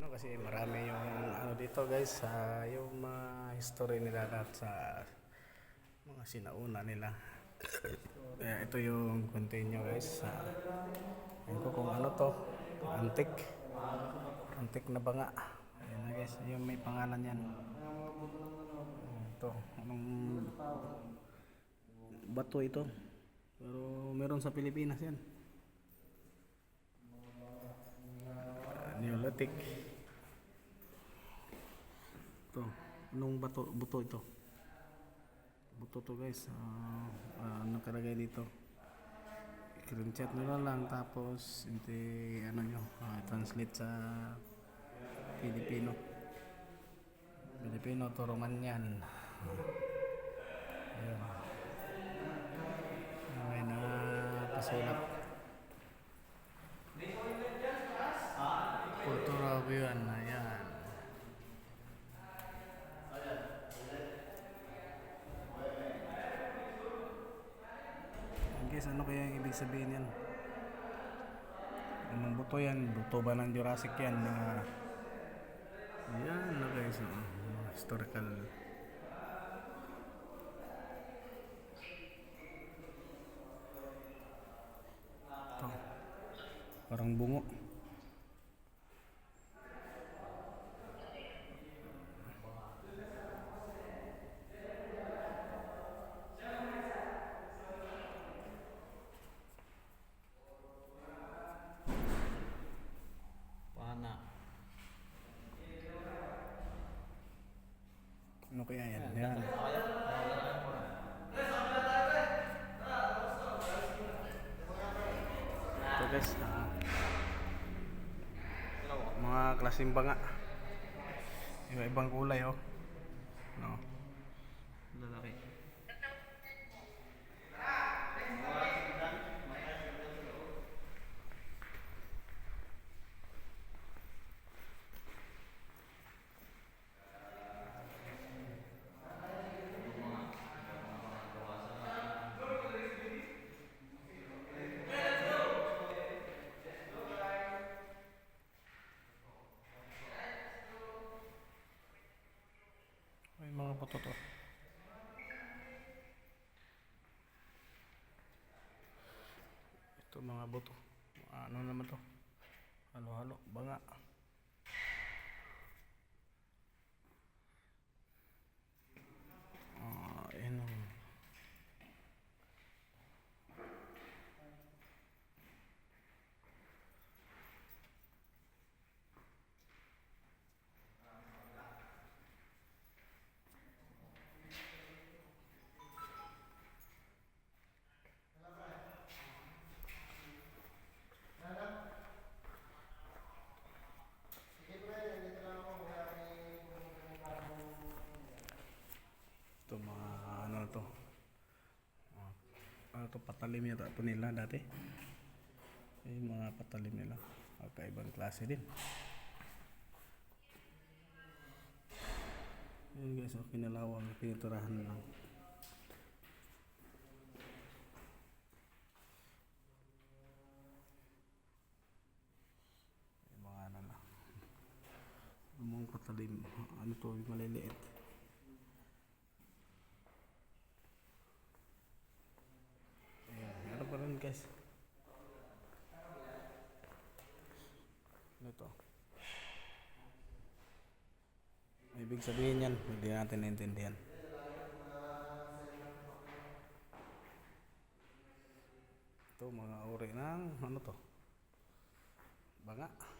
No, kasi marami yung ano dito guys, sa yung mga history nila lahat sa mga sinauna nila. Kaya ito yung continue guys. sa Ayun ko kung ano to, antik. Antik na banga. Ayan na guys, yung may pangalan yan. Ito, anong bato ito? Pero meron sa Pilipinas yan. Neolithic. Ito, anong bato, buto ito? Buto to guys. Ah, ah, nakalagay dito. Screenshot nyo na lang tapos hindi ano nyo, ah, translate sa Filipino. Filipino to Romanian. Ayun. May napasulat. Kultura Buyan, ayan. Guys, ano kaya yung ibig sabihin yan? Anong buto yan? Buto ba ng Jurassic yan? Mga... Yan na guys, mga historical... Ito. Parang bungo. Ano kaya yan? Yan. Ito guys, ah, mga klaseng banga. Iba-ibang kulay oh. No. Lalaki. Mga buto to. Ito mga buto. Ano naman to? Halo-halo, banga. Ah, yun ang Ito mga ano na to. Ah, Ano to patalim yata ito nila dati. Yung mga patalim nila. Magkaibang klase din. Ayun guys, oh, pinalawang, piniturahan lang. Yung mga ano na. Yung mga patalim. Ano to, yung maliliit. Ayan, meron pa rin guys. Ano to? Ibig sabihin yan, hindi natin naintindihan. Ito mga uri ng ano to? Banga. Hmm.